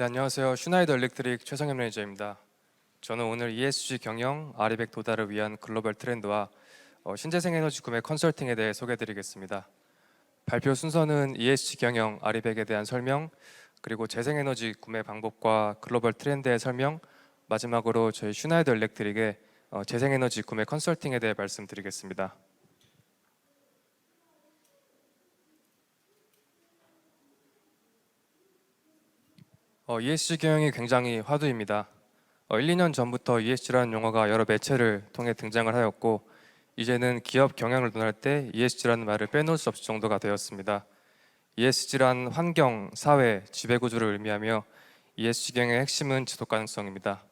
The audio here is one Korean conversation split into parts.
네, 안녕하세요. 슈나이더 일렉트릭 최성현 매니저입니다. 저는 오늘 ESG 경영, 아리백 도달을 위한 글로벌 트렌드와 어, 신재생 에너지 구매 컨설팅에 대해 소개해드리겠습니다. 발표 순서는 ESG 경영, 아리백에 대한 설명, 그리고 재생에너지 구매 방법과 글로벌 트렌드의 설명, 마지막으로 저희 슈나이더 일렉트릭의 어, 재생에너지 구매 컨설팅에 대해 말씀드리겠습니다. 어, ESG 경영이 굉장히 화두입니다. 어, 1, 2년 전부터 ESG라는 용어가 여러 매체를 통해 등장을 하였고 이제는 기업 경영을 논할 때 ESG라는 말을 빼놓을 수 없을 정도가 되었습니다. ESG란 환경, 사회, 지배구조를 의미하며 ESG 경영의 핵심은 지속 가능성입니다.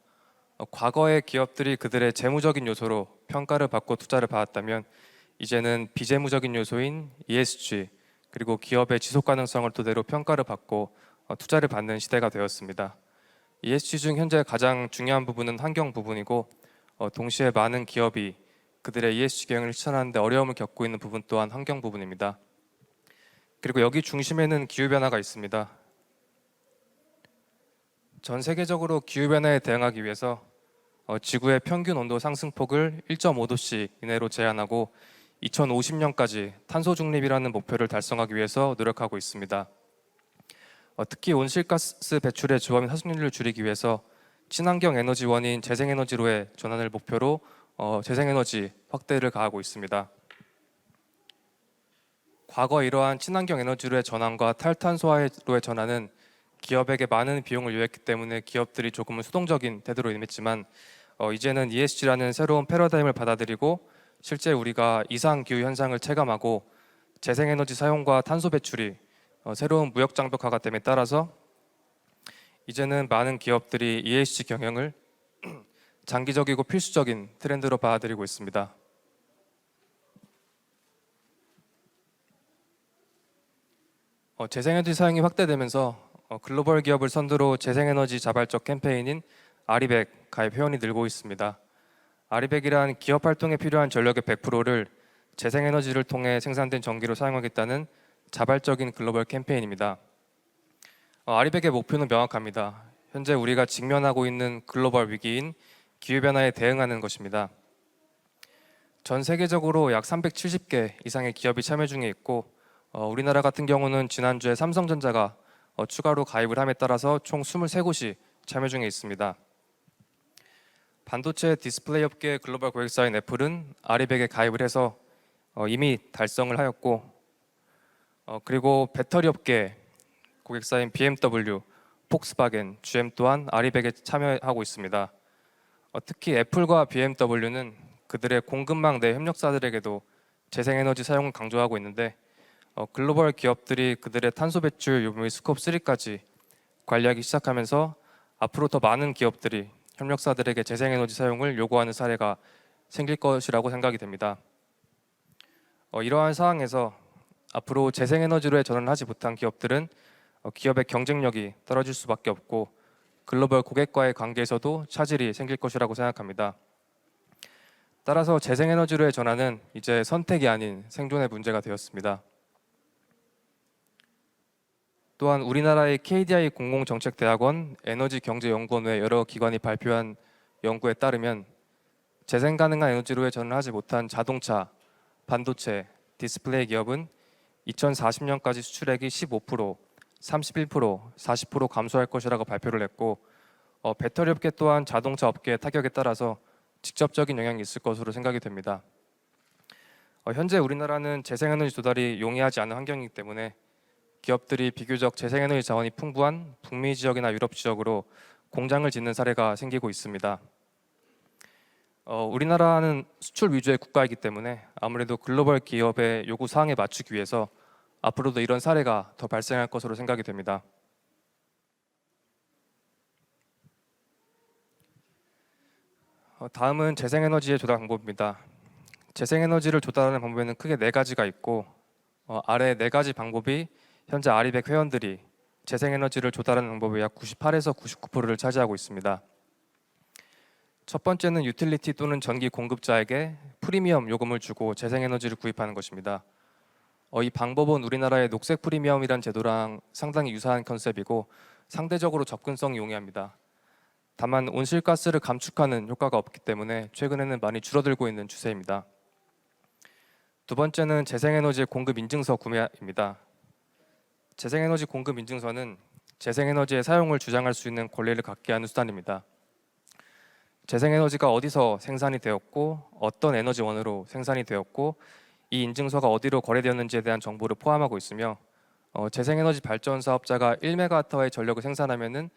어, 과거의 기업들이 그들의 재무적인 요소로 평가를 받고 투자를 받았다면 이제는 비재무적인 요소인 ESG 그리고 기업의 지속 가능성을 토대로 평가를 받고 어, 투자를 받는 시대가 되었습니다. ESG 중 현재 가장 중요한 부분은 환경 부분이고 어, 동시에 많은 기업이 그들의 ESG 경영을 실천하는데 어려움을 겪고 있는 부분 또한 환경 부분입니다. 그리고 여기 중심에는 기후 변화가 있습니다. 전 세계적으로 기후 변화에 대응하기 위해서 어, 지구의 평균 온도 상승폭을 1.5도씨 이내로 제한하고 2050년까지 탄소 중립이라는 목표를 달성하기 위해서 노력하고 있습니다. 어, 특히 온실가스 배출의 주범 사승률을 줄이기 위해서 친환경 에너지 원인 재생에너지로의 전환을 목표로 어, 재생에너지 확대를 가하고 있습니다. 과거 이러한 친환경 에너지로의 전환과 탈탄소화로의 전환은 기업에게 많은 비용을 요했기 때문에 기업들이 조금은 수동적인 태도로 임했지만 어, 이제는 ESG라는 새로운 패러다임을 받아들이고 실제 우리가 이상 기후 현상을 체감하고 재생에너지 사용과 탄소 배출이 어, 새로운 무역 장벽화가 됨에 따라서 이제는 많은 기업들이 ESG 경영을 장기적이고 필수적인 트렌드로 받아들이고 있습니다. 어, 재생에너지 사용이 확대되면서 어, 글로벌 기업을 선두로 재생에너지 자발적 캠페인인 아리백 가입 회원이 늘고 있습니다. 아리백이란 기업 활동에 필요한 전력의 100%를 재생에너지를 통해 생산된 전기로 사용하겠다는 자발적인 글로벌 캠페인입니다. 어, 아리백의 목표는 명확합니다. 현재 우리가 직면하고 있는 글로벌 위기인 기후 변화에 대응하는 것입니다. 전 세계적으로 약 370개 이상의 기업이 참여 중에 있고 어, 우리나라 같은 경우는 지난주에 삼성전자가 어, 추가로 가입을 함에 따라서 총 23곳이 참여 중에 있습니다. 반도체 디스플레이 업계 글로벌 고객사인 애플은 아리백에 가입을 해서 어, 이미 달성을 하였고 어, 그리고 배터리 업계 고객사인 BMW, 폭스바겐, GM 또한 아리백에 참여하고 있습니다. 어, 특히 애플과 BMW는 그들의 공급망 내 협력사들에게도 재생에너지 사용을 강조하고 있는데 어, 글로벌 기업들이 그들의 탄소 배출 요금의 스콥 3까지 관리하기 시작하면서 앞으로 더 많은 기업들이 협력사들에게 재생에너지 사용을 요구하는 사례가 생길 것이라고 생각이 됩니다. 어, 이러한 상황에서 앞으로 재생에너지로의 전환을 하지 못한 기업들은 어, 기업의 경쟁력이 떨어질 수밖에 없고 글로벌 고객과의 관계에서도 차질이 생길 것이라고 생각합니다. 따라서 재생에너지로의 전환은 이제 선택이 아닌 생존의 문제가 되었습니다. 또한 우리나라의 KDI 공공정책대학원 에너지경제연구원 외 여러 기관이 발표한 연구에 따르면 재생 가능한 에너지로의 전환을 하지 못한 자동차, 반도체, 디스플레이 기업은 2040년까지 수출액이 15%, 31%, 40% 감소할 것이라고 발표를 했고 어, 배터리 업계 또한 자동차 업계의 타격에 따라서 직접적인 영향이 있을 것으로 생각이 됩니다. 어, 현재 우리나라는 재생에너지 조달이 용이하지 않은 환경이기 때문에 기업들이 비교적 재생에너지 자원이 풍부한 북미 지역이나 유럽 지역으로 공장을 짓는 사례가 생기고 있습니다. 어, 우리나라는 수출 위주의 국가이기 때문에 아무래도 글로벌 기업의 요구 사항에 맞추기 위해서 앞으로도 이런 사례가 더 발생할 것으로 생각이 됩니다. 어, 다음은 재생에너지의 조달 방법입니다. 재생에너지를 조달하는 방법에는 크게 네 가지가 있고 어, 아래 네 가지 방법이 현재 아리백 회원들이 재생에너지를 조달하는 방법의 약 98에서 99%를 차지하고 있습니다. 첫 번째는 유틸리티 또는 전기 공급자에게 프리미엄 요금을 주고 재생에너지를 구입하는 것입니다. 어, 이 방법은 우리나라의 녹색 프리미엄이란 제도랑 상당히 유사한 컨셉이고 상대적으로 접근성이 용이합니다. 다만 온실가스를 감축하는 효과가 없기 때문에 최근에는 많이 줄어들고 있는 추세입니다. 두 번째는 재생에너지 공급 인증서 구매입니다. 재생에너지 공급 인증서는 재생에너지의 사용을 주장할 수 있는 권리를 갖게 하는 수단입니다. 재생에너지가 어디서 생산이 되었고 어떤 에너지원으로 생산이 되었고 이 인증서가 어디로 거래되었는지에 대한 정보를 포함하고 있으며 어, 재생에너지 발전 사업자가 1메가와트의 전력을 생산하면은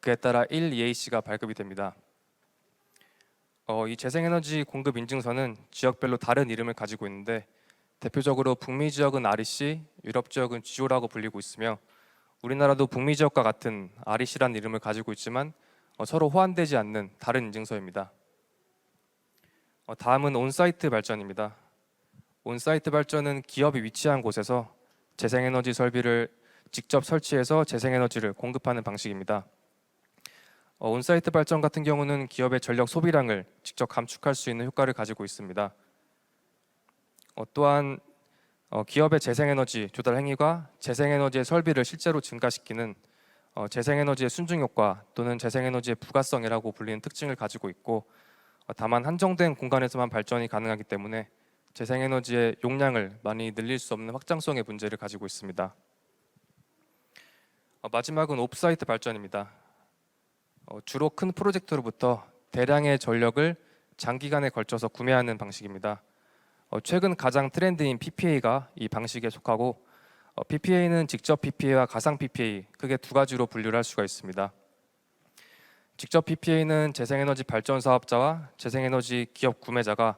그에 따라 1 EAC가 발급이 됩니다. 어, 이 재생에너지 공급 인증서는 지역별로 다른 이름을 가지고 있는데 대표적으로 북미 지역은 REC, 유럽 지역은 GO라고 불리고 있으며 우리나라도 북미 지역과 같은 REC라는 이름을 가지고 있지만 어, 서로 호환되지 않는 다른 인증서입니다. 어, 다음은 온사이트 발전입니다. 온사이트 발전은 기업이 위치한 곳에서 재생에너지 설비를 직접 설치해서 재생에너지를 공급하는 방식입니다. 어, 온사이트 발전 같은 경우는 기업의 전력 소비량을 직접 감축할 수 있는 효과를 가지고 있습니다. 어, 또한 어, 기업의 재생에너지 조달 행위가 재생에너지의 설비를 실제로 증가시키는 어, 재생에너지의 순증 효과 또는 재생에너지의 부가성이라고 불리는 특징을 가지고 있고 어, 다만 한정된 공간에서만 발전이 가능하기 때문에 재생에너지의 용량을 많이 늘릴 수 없는 확장성의 문제를 가지고 있습니다. 어, 마지막은 옵사이트 발전입니다. 어, 주로 큰 프로젝트로부터 대량의 전력을 장기간에 걸쳐서 구매하는 방식입니다. 어, 최근 가장 트렌드인 PPA가 이 방식에 속하고 어, PPA는 직접 PPA와 가상 PPA 크게 두 가지로 분류를 할 수가 있습니다. 직접 PPA는 재생에너지 발전 사업자와 재생에너지 기업 구매자가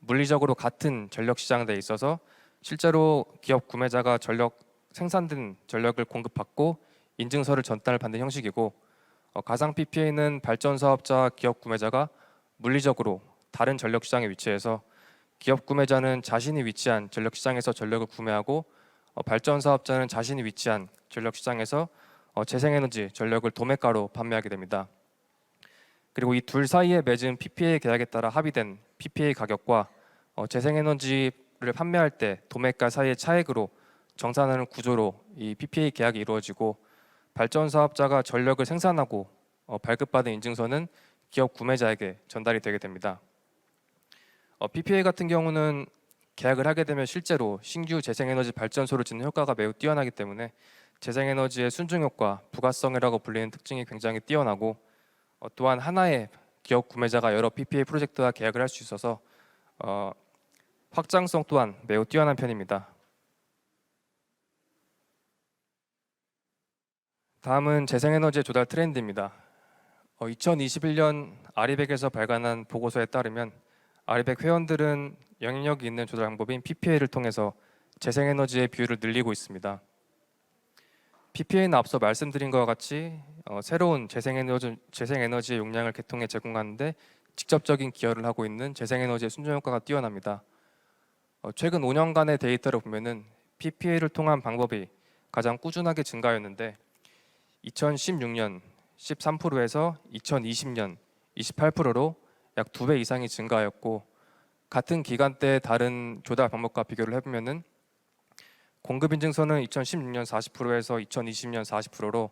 물리적으로 같은 전력 시장 내에 있어서 실제로 기업 구매자가 전력 생산된 전력을 공급받고 인증서를 전달을 받는 형식이고 어, 가상 PPA는 발전 사업자와 기업 구매자가 물리적으로 다른 전력 시장에 위치해서 기업 구매자는 자신이 위치한 전력 시장에서 전력을 구매하고 어, 발전 사업자는 자신이 위치한 전력 시장에서 어, 재생에너지 전력을 도매가로 판매하게 됩니다. 그리고 이 둘 사이에 맺은 PPA 계약에 따라 합의된 PPA 가격과 어, 재생에너지를 판매할 때 도매가 사이의 차액으로 정산하는 구조로 이 PPA 계약이 이루어지고 발전 사업자가 전력을 생산하고 어, 발급받은 인증서는 기업 구매자에게 전달이 되게 됩니다. 어, PPA 같은 경우는 계약을 하게 되면 실제로 신규 재생에너지 발전소를 짓는 효과가 매우 뛰어나기 때문에 재생에너지의 순증 효과, 부가성이라고 불리는 특징이 굉장히 뛰어나고 어, 또한 하나의 기업 구매자가 여러 PPA 프로젝트와 계약을 할 수 있어서 어, 확장성 또한 매우 뛰어난 편입니다. 다음은 재생에너지의 조달 트렌드입니다. 어, 2021년 아리백에서 발간한 보고서에 따르면 아리백 회원들은 영향력이 있는 조달 방법인 PPA를 통해서 재생에너지의 비율을 늘리고 있습니다. PPA는 앞서 말씀드린 것과 같이 어, 새로운 재생에너지, 재생에너지의 용량을 개통해 제공하는데 직접적인 기여를 하고 있는 재생에너지의 순정 효과가 뛰어납니다. 어, 최근 5년간의 데이터를 보면은 PPA를 통한 방법이 가장 꾸준하게 증가했는데 2016년 13%에서 2020년 28%로 약두배 이상이 증가하였고 같은 기간대 다른 조달 방법과 비교를 해보면은 공급 인증서는 2016년 40%에서 2020년 40%로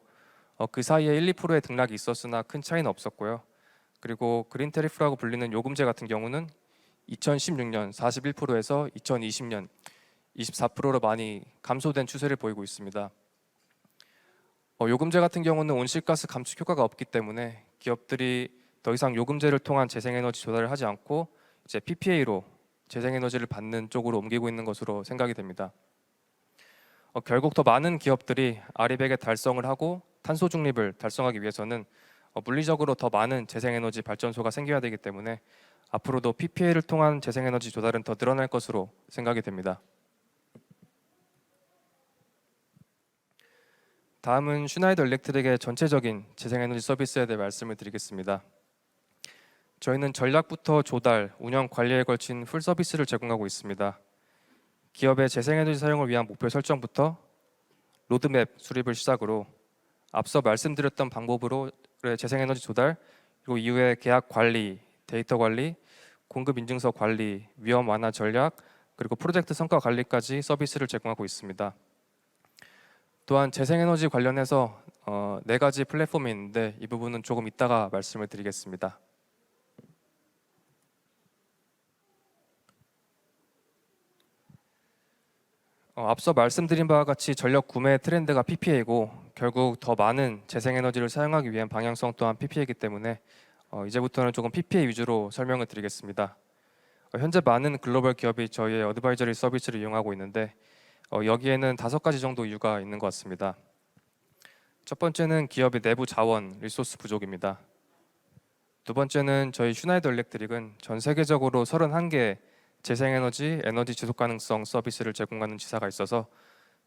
어, 그 사이에 1, 2%의 등락이 있었으나 큰 차이는 없었고요. 그리고 그린 테리프라고 불리는 요금제 같은 경우는 2016년 41%에서 2020년 24%로 많이 감소된 추세를 보이고 있습니다. 어, 요금제 같은 경우는 온실가스 감축 효과가 없기 때문에 기업들이 더 이상 요금제를 통한 재생에너지 조달을 하지 않고 이제 PPA로 재생에너지를 받는 쪽으로 옮기고 있는 것으로 생각이 됩니다. 어, 결국 더 많은 기업들이 아리백의 달성을 하고 탄소 중립을 달성하기 위해서는 어, 물리적으로 더 많은 재생에너지 발전소가 생겨야 되기 때문에 앞으로도 PPA를 통한 재생에너지 조달은 더 늘어날 것으로 생각이 됩니다. 다음은 슈나이더 일렉트릭의 전체적인 재생에너지 서비스에 대해 말씀을 드리겠습니다. 저희는 전략부터 조달, 운영, 관리에 걸친 풀 서비스를 제공하고 있습니다. 기업의 재생에너지 사용을 위한 목표 설정부터 로드맵 수립을 시작으로 앞서 말씀드렸던 방법으로 재생에너지 조달 그리고 이후에 계약 관리, 데이터 관리, 공급 인증서 관리, 위험 완화 전략, 그리고 프로젝트 성과 관리까지 서비스를 제공하고 있습니다. 또한 재생에너지 관련해서 어, 네 가지 플랫폼이 있는데 이 부분은 조금 이따가 말씀을 드리겠습니다. 어, 앞서 말씀드린 바와 같이 전력 구매 트렌드가 PPA이고 결국 더 많은 재생에너지를 사용하기 위한 방향성 또한 PPA이기 때문에 어, 이제부터는 조금 PPA 위주로 설명을 드리겠습니다. 어, 현재 많은 글로벌 기업이 저희의 어드바이저리 서비스를 이용하고 있는데 어, 여기에는 다섯 가지 정도 이유가 있는 것 같습니다. 첫 번째는 기업의 내부 자원, 리소스 부족입니다. 두 번째는 저희 슈나이더 일렉트릭은 전 세계적으로 31개 재생에너지, 에너지 지속 가능성 서비스를 제공하는 지사가 있어서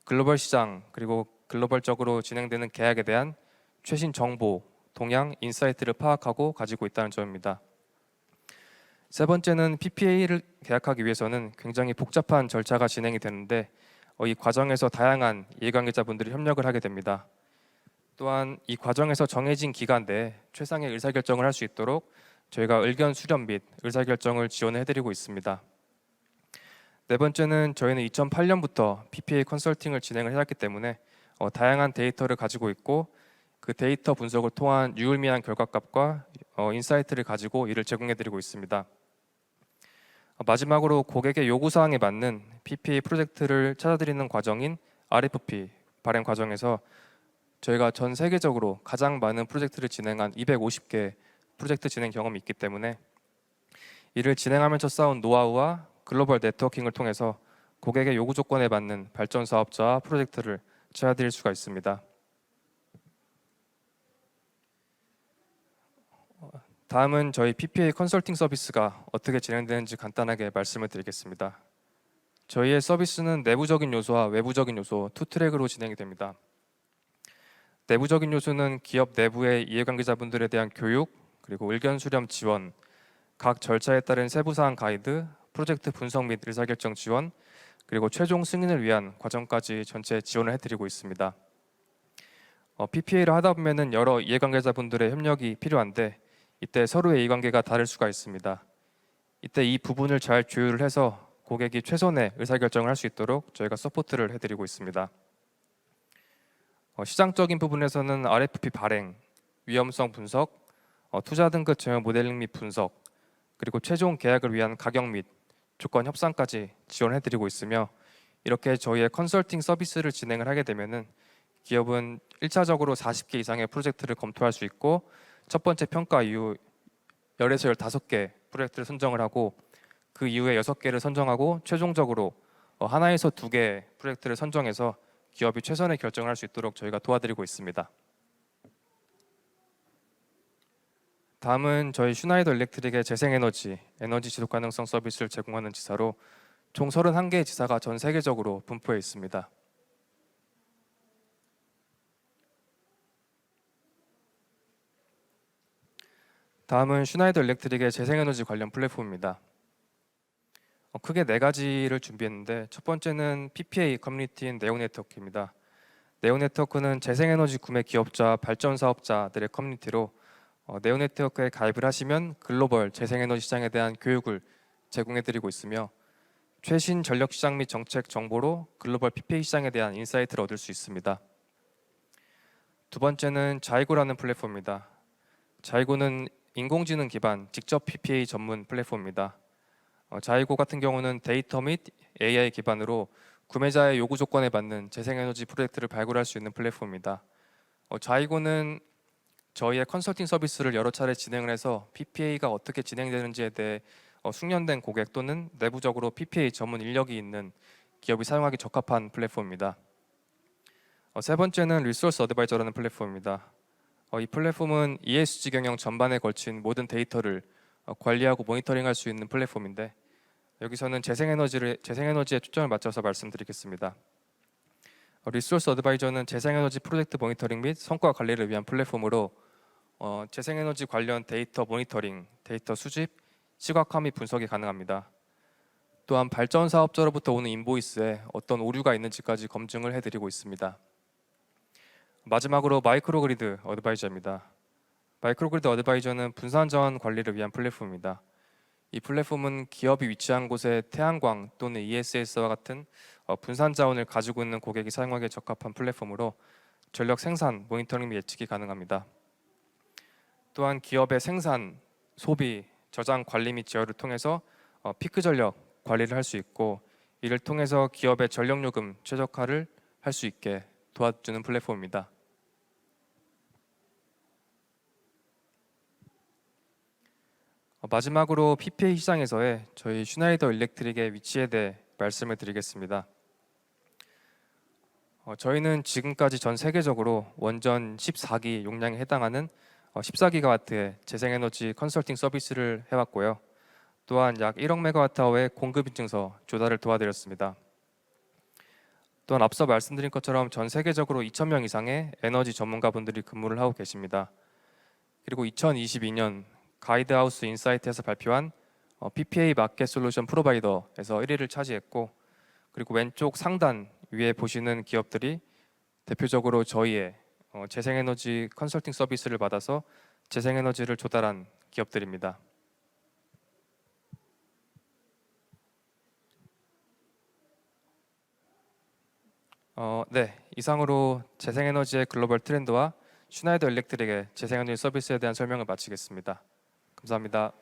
글로벌 시장 그리고 글로벌적으로 진행되는 계약에 대한 최신 정보, 동향, 인사이트를 파악하고 가지고 있다는 점입니다. 세 번째는 PPA를 계약하기 위해서는 굉장히 복잡한 절차가 진행이 되는데 어, 이 과정에서 다양한 이해관계자분들이 협력을 하게 됩니다. 또한 이 과정에서 정해진 기간 내에 최상의 의사결정을 할 수 있도록 저희가 의견 수렴 및 의사결정을 지원해드리고 있습니다. 네 번째는 저희는 2008년부터 PPA 컨설팅을 진행을 해왔기 때문에 어, 다양한 데이터를 가지고 있고 그 데이터 분석을 통한 유의미한 결과값과 어, 인사이트를 가지고 이를 제공해드리고 있습니다. 어, 마지막으로 고객의 요구 사항에 맞는 PPA 프로젝트를 찾아드리는 과정인 RFP 발행 과정에서 저희가 전 세계적으로 가장 많은 프로젝트를 진행한 250개 프로젝트 진행 경험이 있기 때문에 이를 진행하면서 쌓은 노하우와 글로벌 네트워킹을 통해서 고객의 요구 조건에 맞는 발전 사업자와 프로젝트를 찾아드릴 수가 있습니다. 다음은 저희 PPA 컨설팅 서비스가 어떻게 진행되는지 간단하게 말씀을 드리겠습니다. 저희의 서비스는 내부적인 요소와 외부적인 요소 투 트랙으로 진행이 됩니다. 내부적인 요소는 기업 내부의 이해관계자분들에 대한 교육 그리고 의견 수렴 지원, 각 절차에 따른 세부 사항 가이드, 프로젝트 분석 및 의사결정 지원, 그리고 최종 승인을 위한 과정까지 전체 지원을 해드리고 있습니다. 어, PPA를 하다 보면은 여러 이해관계자분들의 협력이 필요한데 이때 서로의 이해관계가 다를 수가 있습니다. 이때 이 부분을 잘 조율을 해서 고객이 최선의 의사결정을 할 수 있도록 저희가 서포트를 해드리고 있습니다. 어, 시장적인 부분에서는 RFP 발행, 위험성 분석, 어, 투자 등급 제휴 모델링 및 분석, 그리고 최종 계약을 위한 가격 및 조건 협상까지 지원해드리고 있으며 이렇게 저희의 컨설팅 서비스를 진행을 하게 되면은 기업은 1차적으로 40개 이상의 프로젝트를 검토할 수 있고 첫 번째 평가 이후 10에서 15개 프로젝트를 선정을 하고 그 이후에 6개를 선정하고 최종적으로 어, 하나에서 두 개 프로젝트를 선정해서 기업이 최선의 결정을 할 수 있도록 저희가 도와드리고 있습니다. 다음은 저희 슈나이더 일렉트릭의 재생에너지, 에너지 지속 가능성 서비스를 제공하는 지사로 총 31개의 지사가 전 세계적으로 분포해 있습니다. 다음은 슈나이더 일렉트릭의 재생에너지 관련 플랫폼입니다. 어, 크게 네 가지를 준비했는데 첫 번째는 PPA 커뮤니티인 네오 네트워크입니다. 네오 네트워크는 재생에너지 구매 기업자, 발전 사업자들의 커뮤니티로 어, 네오 네트워크에 가입을 하시면 글로벌 재생에너지 시장에 대한 교육을 제공해드리고 있으며 최신 전력 시장 및 정책 정보로 글로벌 PPA 시장에 대한 인사이트를 얻을 수 있습니다. 두 번째는 자이고라는 플랫폼입니다. 자이고는 인공지능 기반 직접 PPA 전문 플랫폼입니다. 어, 자이고 같은 경우는 데이터 및 AI 기반으로 구매자의 요구 조건에 맞는 재생에너지 프로젝트를 발굴할 수 있는 플랫폼입니다. 어, 자이고는 저희의 컨설팅 서비스를 여러 차례 진행을 해서 PPA가 어떻게 진행되는지에 대해 어, 숙련된 고객 또는 내부적으로 PPA 전문 인력이 있는 기업이 사용하기 적합한 플랫폼입니다. 어, 세 번째는 리소스 어드바이저라는 플랫폼입니다. 어, 이 플랫폼은 ESG 경영 전반에 걸친 모든 데이터를 어, 관리하고 모니터링할 수 있는 플랫폼인데 여기서는 재생에너지를 재생에너지에 초점을 맞춰서 말씀드리겠습니다. 어, 리소스 어드바이저는 재생에너지 프로젝트 모니터링 및 성과 관리를 위한 플랫폼으로 어, 재생에너지 관련 데이터 모니터링, 데이터 수집, 시각화 및 분석이 가능합니다. 또한 발전 사업자로부터 오는 인보이스에 어떤 오류가 있는지까지 검증을 해드리고 있습니다. 마지막으로 마이크로그리드 어드바이저입니다. 마이크로그리드 어드바이저는 분산 자원 관리를 위한 플랫폼입니다. 이 플랫폼은 기업이 위치한 곳에 태양광 또는 ESS와 같은 어, 분산 자원을 가지고 있는 고객이 사용하기에 적합한 플랫폼으로 전력 생산, 모니터링 및 예측이 가능합니다. 또한 기업의 생산, 소비, 저장 관리 및 제어를 통해서 어, 피크 전력 관리를 할 수 있고 이를 통해서 기업의 전력 요금 최적화를 할 수 있게 도와주는 플랫폼입니다. 어, 마지막으로 PPA 시장에서의 저희 슈나이더 일렉트릭의 위치에 대해 말씀을 드리겠습니다. 어, 저희는 지금까지 전 세계적으로 원전 14기 용량에 해당하는 어, 14기가와트의 재생에너지 컨설팅 서비스를 해왔고요. 또한 약 1억 메가와트어의 공급 인증서 조달을 도와드렸습니다. 또한 앞서 말씀드린 것처럼 전 세계적으로 2,000명 이상의 에너지 전문가분들이 근무를 하고 계십니다. 그리고 2022년 가이드하우스 인사이트에서 발표한 어, PPA 마켓 솔루션 프로바이더에서 1위를 차지했고 그리고 왼쪽 상단 위에 보시는 기업들이 대표적으로 저희의 어, 재생에너지 컨설팅 서비스를 받아서 재생에너지를 조달한 기업들입니다. 어, 네, 이상으로 재생에너지의 글로벌 트렌드와 슈나이더 일렉트릭의 재생에너지 서비스에 대한 설명을 마치겠습니다. 감사합니다.